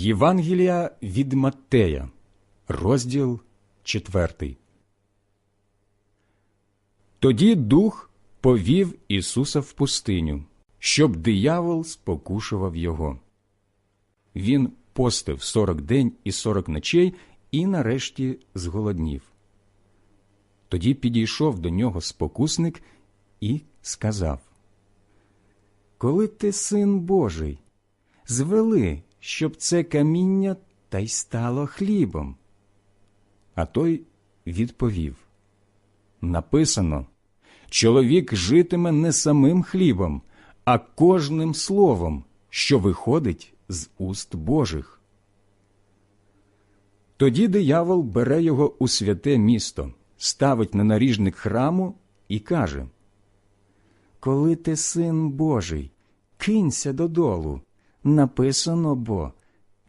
Євангелія від Маттея, розділ 4. Тоді дух повів Ісуса в пустиню, щоб диявол спокушував його. Він постив сорок день і сорок ночей і нарешті зголоднів. Тоді підійшов до нього спокусник і сказав Коли ти син Божий, звели, щоб це каміння та й стало хлібом. А той відповів Написано чоловік житиме не самим хлібом, а кожним словом, що виходить з уст Божих. Тоді диявол бере його у святе місто, ставить на наріжник храму і каже Коли ти син Божий, кинься додолу. Написано бо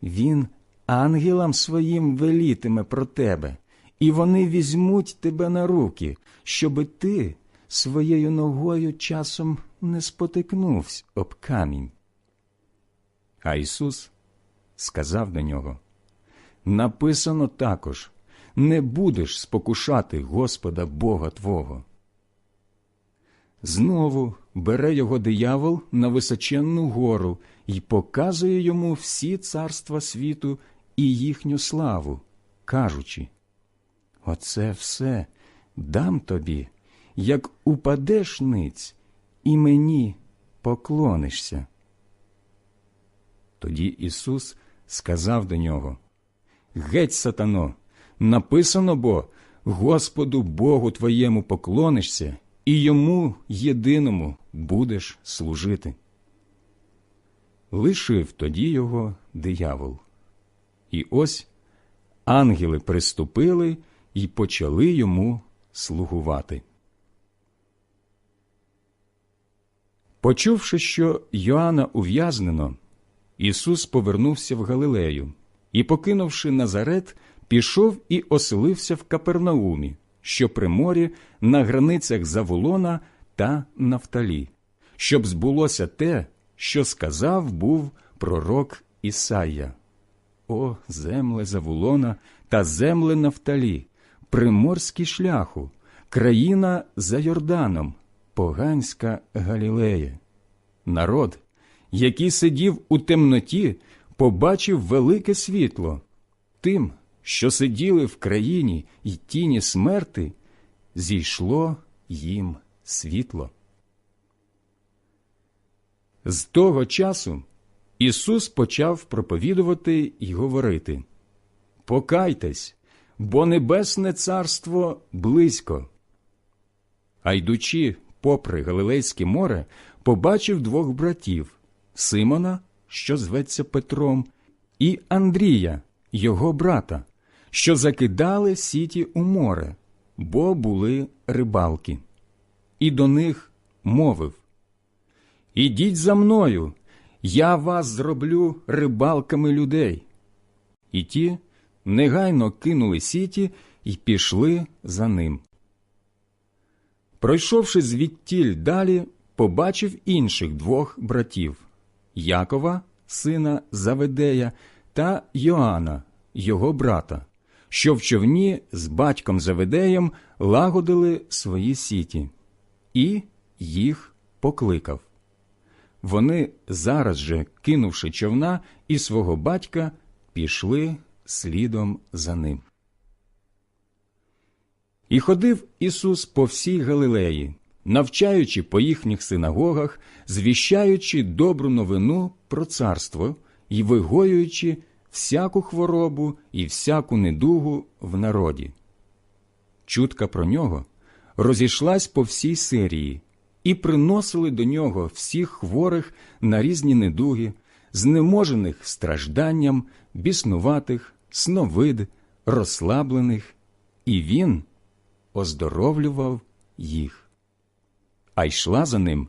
він ангелам своїм велітиме про тебе, і вони візьмуть тебе на руки, щоби ти своєю ногою часом не спотикнувся об камінь. А Ісус сказав до нього Написано також не будеш спокушати Господа Бога Твого. Знову бере його диявол на височенну гору і показує йому всі царства світу і їхню славу, кажучи Оце все дам тобі, як упадеш ниць, і мені поклонишся. Тоді Ісус сказав до нього Геть, сатано, написано бо Господу Богу твоєму поклонишся, і йому єдиному будеш служити. Лишив тоді його диявол. І ось ангели приступили і почали йому слугувати. Почувши, що Йоанна ув'язнено, Ісус повернувся в Галилею і, покинувши Назарет, пішов і оселився в Капернаумі, що при морі на границях Заволона та Нафталі, щоб збулося те, що сказав був пророк Ісая. О, земле Заволона та земле Нафталі, приморський шляху, країна за Йорданом, поганська Галілея. Народ, який сидів у темноті, побачив велике світло. Тим, що сиділи в країні й тіні смерти, зійшло їм світло. З того часу Ісус почав проповідувати й говорити Покайтесь, бо Небесне Царство близько. А йдучи попри Галилейське море, побачив двох братів Симона, що зветься Петром, і Андрія, його брата, що закидали сіті у море, бо були рибалки. І до них мовив Ідіть за мною, я вас зроблю рибалками людей. І ті негайно кинули сіті і пішли за ним. Пройшовши звідтіль далі, побачив інших двох братів Якова, сина Заведея, та Йоанна, його брата, що в човні з батьком Заведеєм лагодили свої сіті, і їх покликав. Вони зараз же, кинувши човна і свого батька, пішли слідом за ним. І ходив Ісус по всій Галилеї, навчаючи по їхніх синагогах, звіщаючи добру новину про царство і вигоюючи всяку хворобу і всяку недугу в народі. Чутка про нього розійшлась по всій Сирії, і приносили до нього всіх хворих на різні недуги, знеможених стражданням, біснуватих, сновид, розслаблених, і він оздоровлював їх. А йшла за ним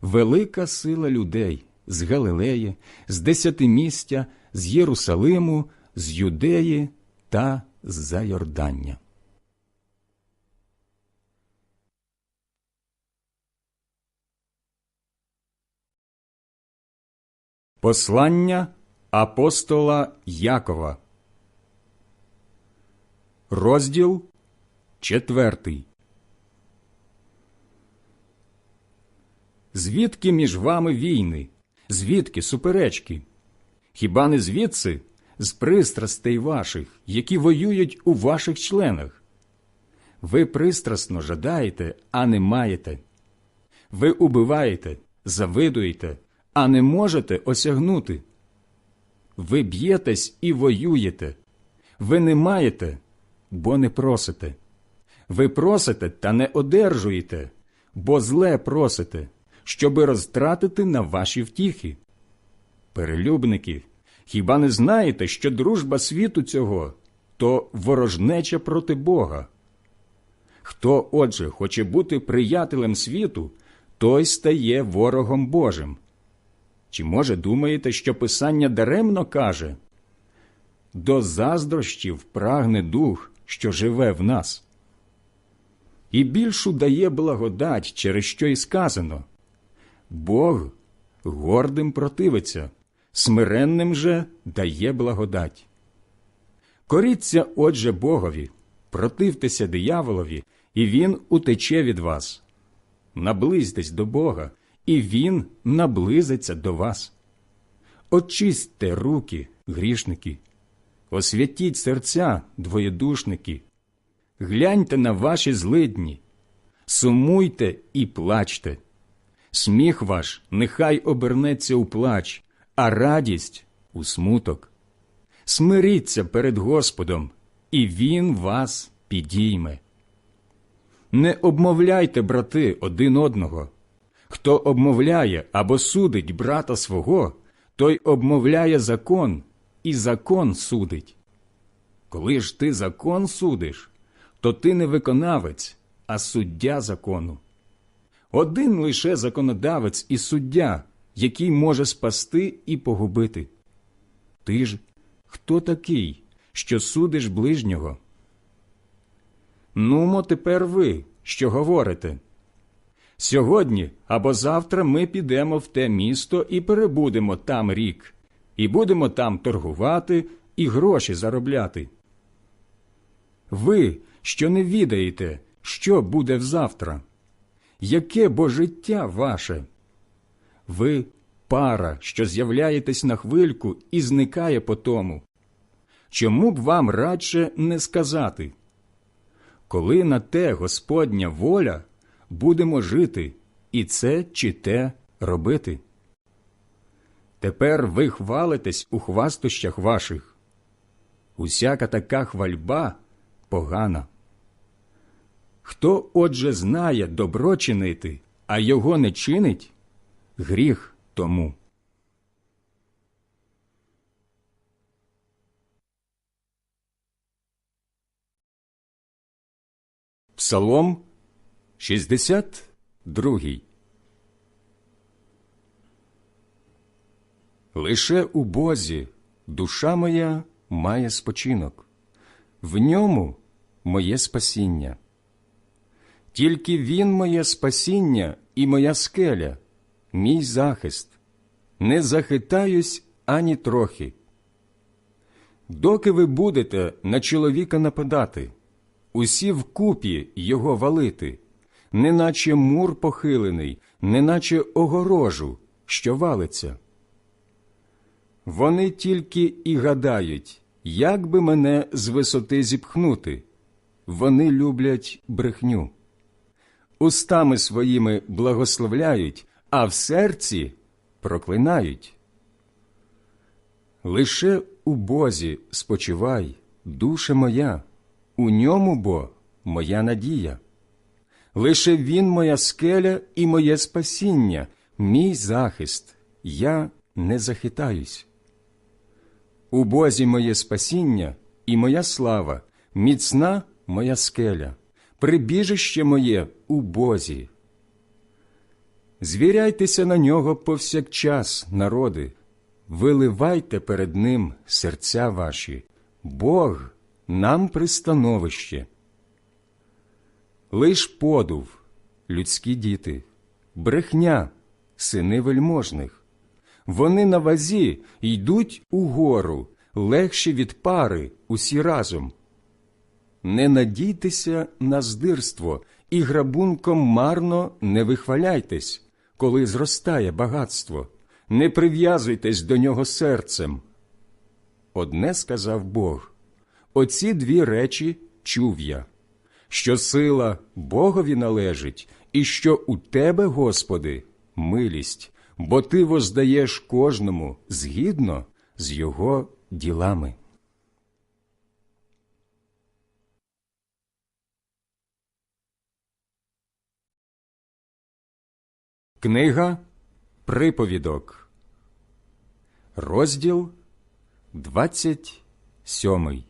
велика сила людей з Галилеї, з Десятимістя, з Єрусалиму, з Юдеї та з Зайордання. Послання апостола Якова. Розділ четвертий. Звідки між вами війни? Звідки суперечки? Хіба не звідси з пристрастей ваших, які воюють у ваших членах? Ви пристрасно жадаєте, а не маєте. Ви убиваєте, завидуєте, а не можете осягнути. Ви б'єтесь і воюєте. Ви не маєте, бо не просите. Ви просите та не одержуєте, бо зле просите, щоби розтратити на ваші втіхи. Перелюбники, хіба не знаєте, що дружба світу цього то ворожнеча проти Бога? Хто, отже, хоче бути приятелем світу, той стає ворогом Божим. Чи, може, думаєте, що Писання даремно каже до заздрощів прагне дух, що живе в нас? І більшу дає благодать, через що й сказано Бог гордим противиться, смиренним же дає благодать. Коріться, отже, Богові, противтеся дияволові, і він утече від вас. Наблизьтесь до Бога, і Він наблизиться до вас. Очистьте руки, грішники, освятіть серця, двоєдушники, гляньте на ваші злидні, сумуйте і плачте. Сміх ваш нехай обернеться у плач, а радість у смуток. Смиріться перед Господом, і Він вас підійме. Не обмовляйте, брати, один одного. Хто обмовляє або судить брата свого, той обмовляє закон, і закон судить. Коли ж ти закон судиш, то ти не виконавець, а суддя закону. Один лише законодавець і суддя, який може спасти і погубити. Ти ж хто такий, що судиш ближнього? Нумо тепер ви, що говорите. Сьогодні або завтра ми підемо в те місто і перебудемо там рік, і будемо там торгувати і гроші заробляти. Ви, що не відаєте, що буде взавтра, яке бо життя ваше? Ви пара, що з'являєтесь на хвильку і зникає по тому. Чому б вам радше не сказати? Коли на те Господня воля, будемо жити і це чи те робити. Тепер ви хвалитесь у хвастощах ваших. Усяка така хвальба погана. Хто, отже, знає добро чинити, а його не чинить, гріх тому. Псалом 62 Лише у Бозі душа моя має спочинок, в ньому моє спасіння. Тільки Він моє спасіння і моя скеля, мій захист, не захитаюсь ані трохи. Доки ви будете на чоловіка нападати, усі вкупі його валити, неначе мур похилений, неначе огорожу, що валиться. Вони тільки і гадають, як би мене з висоти зіпхнути. Вони люблять брехню. Устами своїми благословляють, а в серці проклинають. Лише у Бозі спочивай, душе моя, у ньому бо моя надія. Лише Він моя скеля і моє спасіння, мій захист, я не захитаюсь. У Бозі моє спасіння і моя слава, міцна моя скеля, прибіжище моє у Бозі. Звіряйтеся на нього повсякчас, народи, виливайте перед Ним серця ваші, Бог нам пристановище. Лиш подув, людські діти, брехня, сини вельможних, Вони на вазі йдуть угору, легші від пари усі разом. Не надійтеся на здирство і грабунком марно не вихваляйтесь, коли зростає багатство, не прив'язуйтесь до нього серцем. Одне сказав Бог оці дві речі чув я, що сила Богові належить, і що у тебе, Господи, милість, бо ти воздаєш кожному згідно з його ділами. Книга Приповідок, розділ 27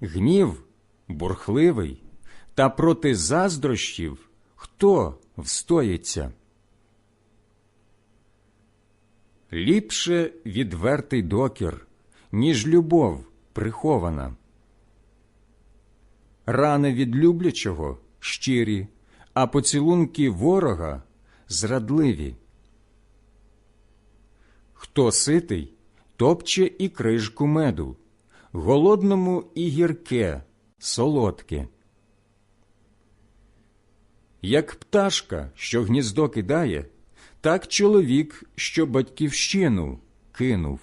гнів бурхливий, та проти заздрощів хто встоїться? Ліпше відвертий докір, ніж любов прихована. Рани від люблячого щирі, а поцілунки ворога зрадливі. Хто ситий, топче і крижку меду, голодному і гірке, солодке. Як пташка, що гніздо кидає, так чоловік, що батьківщину кинув.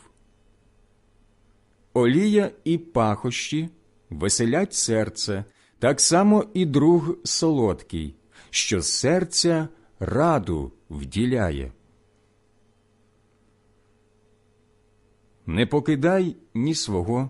Олія і пахощі веселять серце, так само і друг солодкий, що серця раду вділяє. Не покидай ні свого,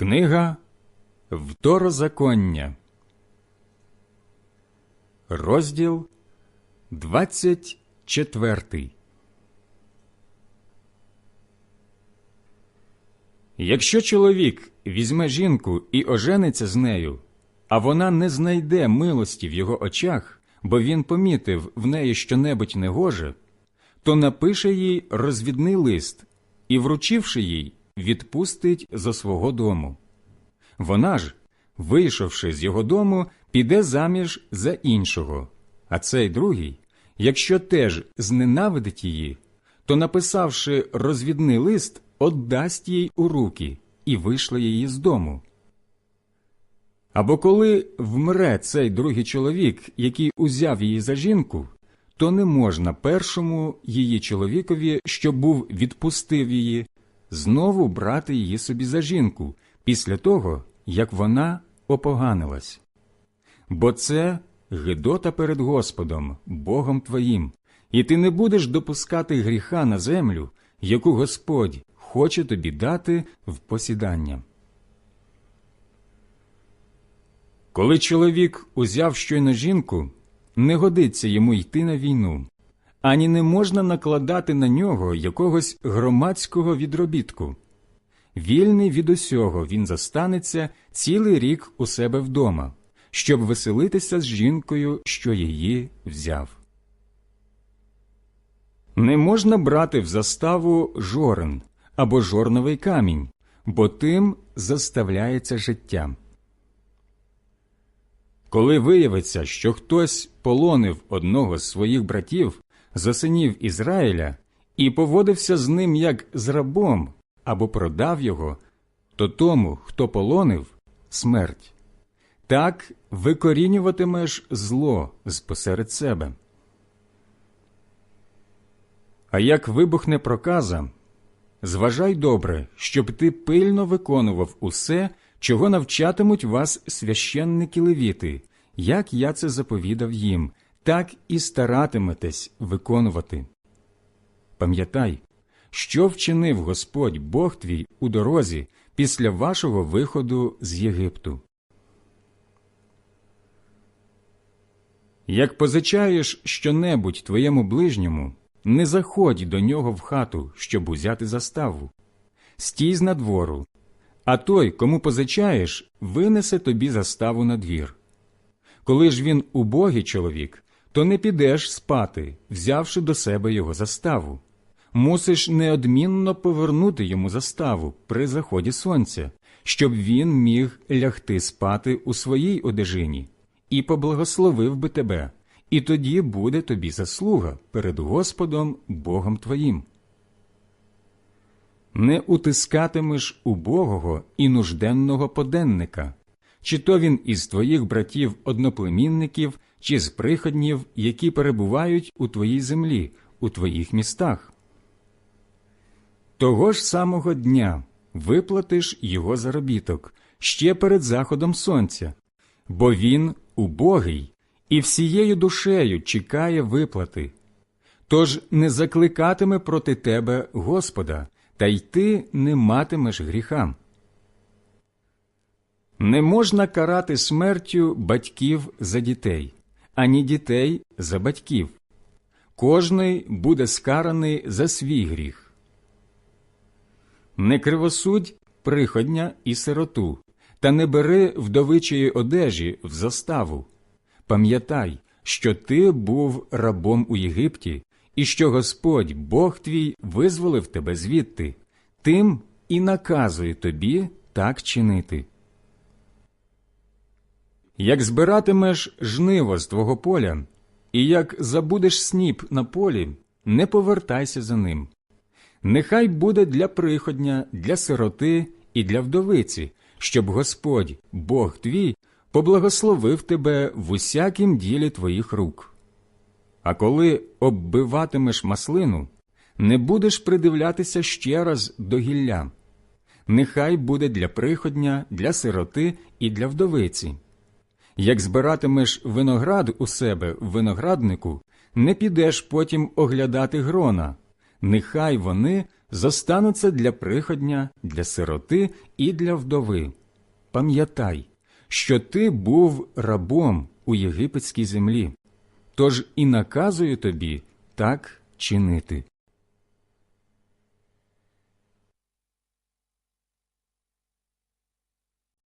Книга Второзаконня Розділ 24 Якщо чоловік візьме жінку і ожениться з нею, а вона не знайде милості в його очах, бо він помітив в неї щонебудь негоже, то напише їй розвідний лист і, вручивши їй, відпустить зо свого дому. Вона ж, вийшовши з його дому, піде заміж за іншого, а цей другий, якщо теж зненавидить її, то, написавши розвідний лист, отдасть їй у руки і вийшла її з дому. Або коли вмре цей другий чоловік, який узяв її за жінку, то не можна першому її чоловікові, що був відпустив її, знову брати її собі за жінку після того, як вона опоганилась. Бо це гидота перед Господом, Богом твоїм, і ти не будеш допускати гріха на землю, яку Господь хоче тобі дати в посідання. Коли чоловік узяв щойно жінку, не годиться йому йти на війну, ані не можна накладати на нього якогось громадського відробітку. Вільний від усього він застанеться цілий рік у себе вдома, щоб веселитися з жінкою, що її взяв. Не можна брати в заставу жорен або жорновий камінь, бо тим заставляється життя. Коли виявиться, що хтось полонив одного з своїх братів за синів Ізраїля і поводився з ним як з рабом або продав його, то тому, хто полонив, смерть. Так викорінюватимеш зло з посеред себе. А як вибухне проказа, зважай добре, щоб ти пильно виконував усе, чого навчатимуть вас священники левіти, як я це заповідав їм, так і старатиметесь виконувати. Пам'ятай, що вчинив Господь Бог твій у дорозі після вашого виходу з Єгипту. Як позичаєш щонебудь твоєму ближньому, не заходь до нього в хату, щоб узяти заставу. Стій з надвору, а той, кому позичаєш, винесе тобі заставу на двір. Коли ж він убогий чоловік, то не підеш спати, взявши до себе його заставу. Мусиш неодмінно повернути йому заставу при заході сонця, щоб він міг лягти спати у своїй одежині і поблагословив би тебе, і тоді буде тобі заслуга перед Господом Богом твоїм. Не утискатимеш убогого і нужденного поденника, чи то він із твоїх братів одноплемінників, чи з приходнів, які перебувають у твоїй землі, у твоїх містах. Того ж самого дня виплатиш його заробіток ще перед заходом сонця, бо він убогий і всією душею чекає виплати. Тож не закликатиме проти тебе Господа, та й ти не матимеш гріха. Не можна карати смертю батьків за дітей, ані дітей за батьків. Кожний буде скараний за свій гріх. Не кривосудь приходня і сироту, та не бери вдовичої одежі в заставу. Пам'ятай, що ти був рабом у Єгипті, і що Господь, Бог твій, визволив тебе звідти, тим і наказує тобі так чинити. Як збиратимеш жниво з твого поля, і як забудеш сніп на полі, не повертайся за ним. Нехай буде для приходня, для сироти і для вдовиці, щоб Господь, Бог твій, поблагословив тебе в усякім ділі твоїх рук. А коли оббиватимеш маслину, не будеш придивлятися ще раз до гілля. Нехай буде для приходня, для сироти і для вдовиці. Як збиратимеш виноград у себе в винограднику, не підеш потім оглядати грона. Нехай вони зостануться для приходня, для сироти і для вдови. Пам'ятай, що ти був рабом у єгипетській землі, тож і наказую тобі так чинити.